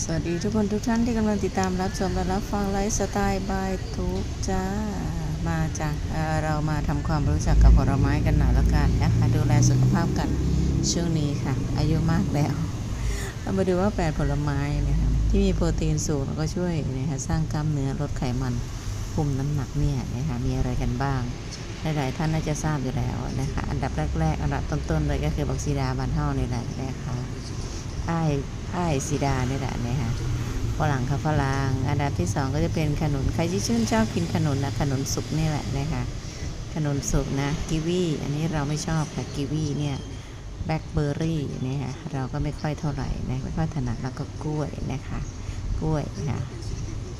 สวัสดีทุกคนทุกท่านที่กำลังติดตามรับชมและรับฟังไลฟ์สไตล์บายทุกจ้ามาจากเเรามาทำความรู้จักกับผลไม้กันหน่อยละกันนะคะดูแลสุขภาพกันช่วงนี้ค่ะ อายุมากแล้วเรามาดูว่าแปดผลไม้นะคะที่มีโปรตีนสูงแล้วก็ช่วยนะคะสร้างกล้ามเนื้อลดไขมันคุมน้ำหนักเนี่ยนะคะมีอะไรกันบ้าง หลาย ๆ ท่านน่าจะทราบอยู่แล้วนะคะอันดับแรก ๆ อันดับต้น ๆ เลยก็คือบักซีดาบันเท่านี่แหละนะคะไอ ไอ้ซีดานี่แหละนะคะฝรั่งค่ะฝรั่งอันดับที่สองก็จะเป็นขนุนใครที่ชื่นชอบกินขนุนนะขนุนสุกนี่แหละนะคะขนุนสุกนะกีวีอันนี้เราไม่ชอบค่ะกีวีเนี่ยแบล็คเบอร์รี่เนี่ยค่ะเราก็ไม่ค่อยเท่าไหร่นะไม่ค่อยถนัดแล้วก็กล้วยนะคะกล้วยค่ะ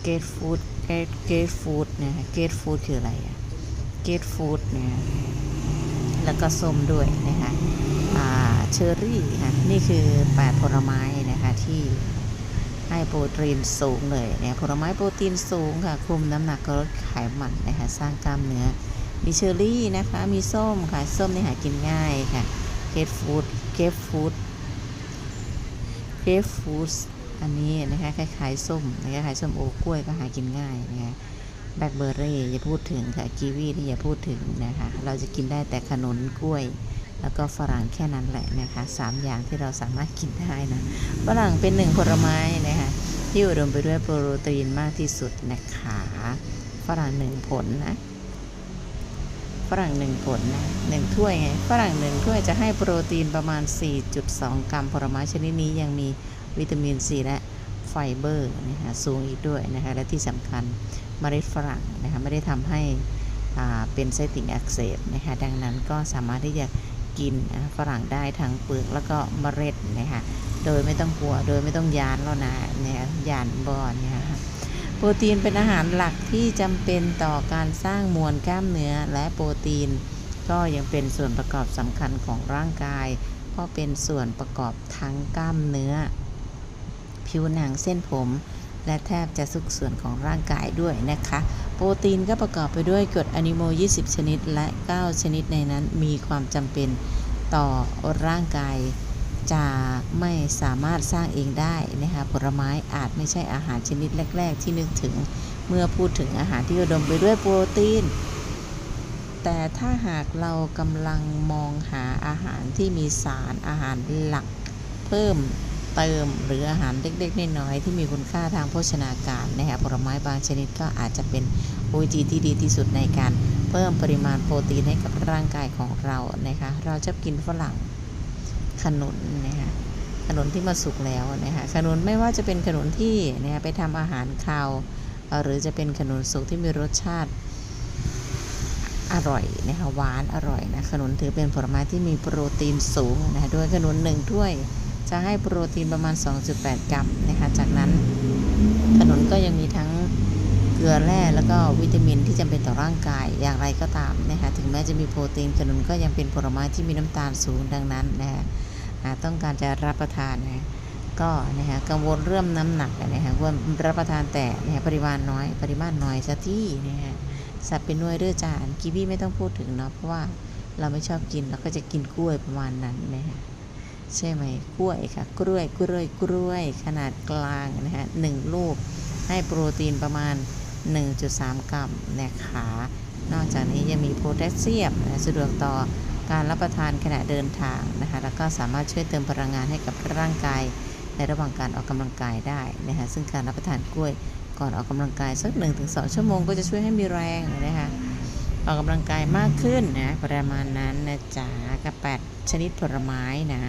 เกตฟูดเกตเกตฟูดนะคะเกตฟูดคืออะไรอะเกตฟูดเนี่ยแล้วก็ส้มด้วยนะคะอ่าเชอร์รี่ค่ะนี่คือแปดผลไม้ ที่ให้โปรตีนสูงเลยเนี่ยผลไม้โปรตีนสูงค่ะ คุมน้ำหนักก็ลดไขมันนะคะสร้างกล้ามเนื้อ มีเชอร์รี่นะคะ มีส้มค่ะ ส้มนี่หากินง่ายค่ะเกฟฟูดเกฟฟูดเกฟฟูดอันนี้นะคะคล้ายๆส้มนะคะคล้ายส้มโอกล้วยก็หากินง่ายนะคะแบล็คเบอร์รี่อย่าพูดถึงค่ะกีวีนี่อย่าพูดถึงนะคะ เราจะกินได้แต่ขนุนกล้วย แล้วก็ฝรั่งแค่นั้นแหละนะคะสามอย่างที่เราสามารถกินได้นะฝรั่งเป็นหนึ่งผลไม้นะคะที่อุดมไปด้วยโปรตีนมากที่สุดนะคะฝรั่งหนึ่งผลนะฝรั่งหนึ่งผลนะหนึ่งถ้วยไงฝรั่งหนึ่งถ้วยจะให้โปรตีนประมาณ 4.2 กรัมผลไม้ชนิดนี้ยังมีวิตามินซีและไฟเบอร์นะคะสูงอีกด้วยนะคะและที่สำคัญมเมล็ดฝรั่งนะคะไม่ได้ทำให้เป็นไส้ติ่งอักเสบนะคะดังนั้นก็สามารถที่จะ กินฝรั่งได้ทั้งเปลือกแล้วก็เมล็ดนะคะโดยไม่ต้องกลัวโดยไม่ต้องยานแล้วนะเนี่ยยานบอนเนี่ยค่ะโปรตีนเป็นอาหารหลักที่จำเป็นต่อการสร้างมวลกล้ามเนื้อและโปรตีน ก็ยังเป็นส่วนประกอบสำคัญของร่างกาย เพราะเป็นส่วนประกอบทั้งกล้ามเนื้อ ผิวหนังเส้นผม และแทบจะทุกส่วนของร่างกายด้วยนะคะ โปรตีนก็ประกอบไปด้วยกรดอะนิโม 20 ชนิด และ 9 ชนิดในนั้นมีความจำเป็นต่อร่างกายจะไม่สามารถสร้างเองได้นะคะผลไม้อาจไม่ใช่อาหารชนิดแรก ๆ ที่นึกถึงเมื่อพูดถึงอาหารที่อุดมไปด้วยโปรตีน แต่ถ้าหากเรากำลังมองหาอาหารที่มีสารอาหารหลักเพิ่ม เติมหรืออาหารเล็กๆน้อยๆที่มีคุณค่าทางโภชนาการนะคะผลไม้บางชนิดก็อาจจะเป็นวิธีที่ดีที่สุดในการเพิ่มปริมาณโปรตีนให้กับร่างกายของเรานะคะเราจะกินฝรั่งขนุนนะคะขนุนที่มาสุกแล้วนะคะขนุนไม่ว่าจะเป็นขนุนที่นะคะไปทำอาหารคาวหรือจะเป็นขนุนสุกที่มีรสชาติอร่อยนะคะหวานอร่อยนะขนุนถือเป็นผลไม้ที่มีโปรตีนสูงนะคะโดยขนุนหนึ่งถ้วย จะให้โปรตีนประมาณ 2.8 กรัมนะคะ จากนั้นขนุนก็ยังมีทั้งเกลือแร่แล้วก็วิตามินที่จำเป็นต่อร่างกายอย่างไรก็ตามนะคะถึงแม้จะมีโปรตีนขนุนก็ยังเป็นผลไม้ที่มีน้ำตาลสูงดังนั้นนะคะต้องการจะรับประทานนะก็นะฮะกังวลเรื่องน้ำหนักนะฮะว่ารับประทานแต่นะฮะปริมาณน้อย ปริมาณน้อยซะที่นะฮะสัตว์เป็นนวยเรือจานกีวีไม่ต้องพูดถึงเนาะเพราะว่าเราไม่ชอบกินเราก็จะกินกล้วยประมาณนั้นนะฮะ ใช่ไหมกล้วยค่ะกล้วยกล้วยกล้วย ขนาดกลางนะฮะหนึ่งลูกให้โปรตีนประมาณ 1.3 กรัมนะคะนอกจากนี้ยังมีโพแทสเซียมนะสะดวกต่อการรับประทานขณะเดินทางนะคะแล้วก็สามารถช่วยเติมพลังงานให้กับร่างกาย ในระหว่างการออกกำลังกายได้นะคะซึ่งการรับประทานกล้วยก่อนออกกำลังกายสัก 1-2 ชั่วโมงก็จะช่วยให้มีแรงนะคะออกกำลังกายมากขึ้นนะประมาณนั้นนะจ๊ะกับ 8 ชนิดผลไม้นะ